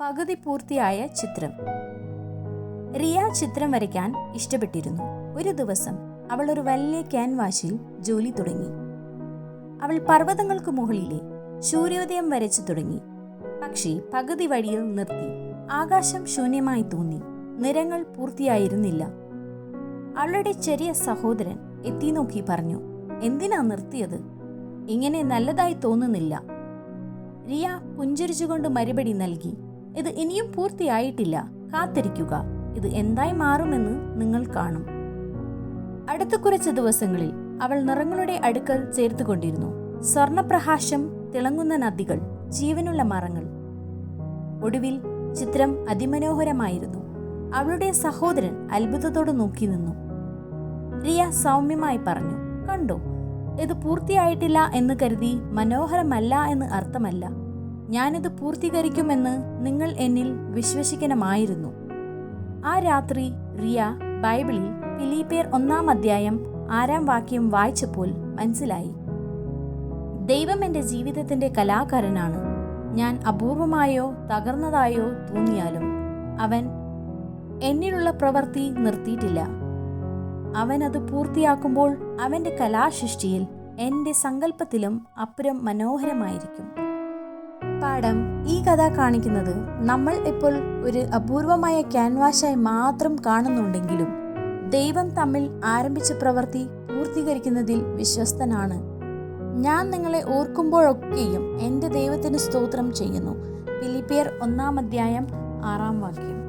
പകുതി പൂർത്തിയായ ചിത്രം. റിയ ചിത്രം വരയ്ക്കാൻ ഇഷ്ടപ്പെട്ടിരുന്നു. ഒരു ദിവസം അവൾ ഒരു വലിയ ക്യാൻവാസിൽ ജോലി തുടങ്ങി. അവൾ പർവതങ്ങൾക്ക് മുകളിലെ സൂര്യോദയം വരച്ചു തുടങ്ങി. പക്ഷേ പകുതി വഴിയിൽ നിർത്തി. ആകാശം ശൂന്യമായി തോന്നി. നിറങ്ങൾ പൂർത്തിയായിരുന്നില്ല. അവളുടെ ചെറിയ സഹോദരൻ എത്തി നോക്കി പറഞ്ഞു എന്തിനാ നിർത്തിയത്? ഇങ്ങനെ നല്ലതായി തോന്നുന്നില്ല. റിയ പുഞ്ചിരിച്ചുകൊണ്ട് മറുപടി നൽകി ഇത് ഇനിയും പൂർത്തിയായിട്ടില്ല. കാത്തിരിക്കുക. ഇത് എന്തായി മാറുമെന്ന് നിങ്ങൾ കാണും. അടുത്ത കുറച്ച് ദിവസങ്ങളിൽ അവൾ നിറങ്ങളുടെ അടുക്കൽ ചേർത്തുകൊണ്ടിരുന്നു. സ്വർണപ്രഹാശം തിളങ്ങുന്ന നദികൾ ജീവനുള്ള മരങ്ങൾ. ഒടുവിൽ ചിത്രം അതിമനോഹരമായിരുന്നു. അവളുടെ സഹോദരൻ അത്ഭുതത്തോടെ നോക്കി നിന്നു. റിയ സൗമ്യമായി പറഞ്ഞു കണ്ടോ ഇത് പൂർത്തിയായിട്ടില്ല എന്ന് കരുതി മനോഹരമല്ല എന്ന് അർത്ഥമല്ല. ഞാനിത് പൂർത്തീകരിക്കുമെന്ന് നിങ്ങൾ എന്നിൽ വിശ്വസിക്കണമായിരുന്നു. ആ രാത്രി റിയ ബൈബിളിൽ ഫിലിപ്പിയർ ഒന്നാം അധ്യായം ആറാം വാക്യം വായിച്ചപ്പോൾ മനസ്സിലായി. ദൈവം എന്റെ ജീവിതത്തിന്റെ കലാകാരനാണ്. ഞാൻ അപൂർവമായോ തകർന്നതായോ തോന്നിയാലും അവൻ എന്നിലുള്ള പ്രവൃത്തി നിർത്തിയിട്ടില്ല. അവൻ അത് പൂർത്തിയാക്കുമ്പോൾ അവന്റെ കലാസൃഷ്ടിയിൽ എന്റെ സങ്കല്പത്തിലും അപ്പുറം മനോഹരമായിരിക്കും. പാഠം ഈ കഥ കാണിക്കുന്നത് നമ്മൾ ഇപ്പോൾ ഒരു അപൂർവമായ ക്യാൻവാസായി മാത്രം കാണുന്നുണ്ടെങ്കിലും ദൈവം തമ്മിൽ ആരംഭിച്ച പ്രവൃത്തി പൂർത്തീകരിക്കുന്നതിൽ വിശ്വസ്തനാണ്. ഞാൻ നിങ്ങളെ ഓർക്കുമ്പോഴൊക്കെയും എന്റെ ദൈവത്തിന് സ്തോത്രം ചെയ്യുന്നു. ഫിലിപ്പിയർ ഒന്നാം അധ്യായം ആറാം വാക്യം.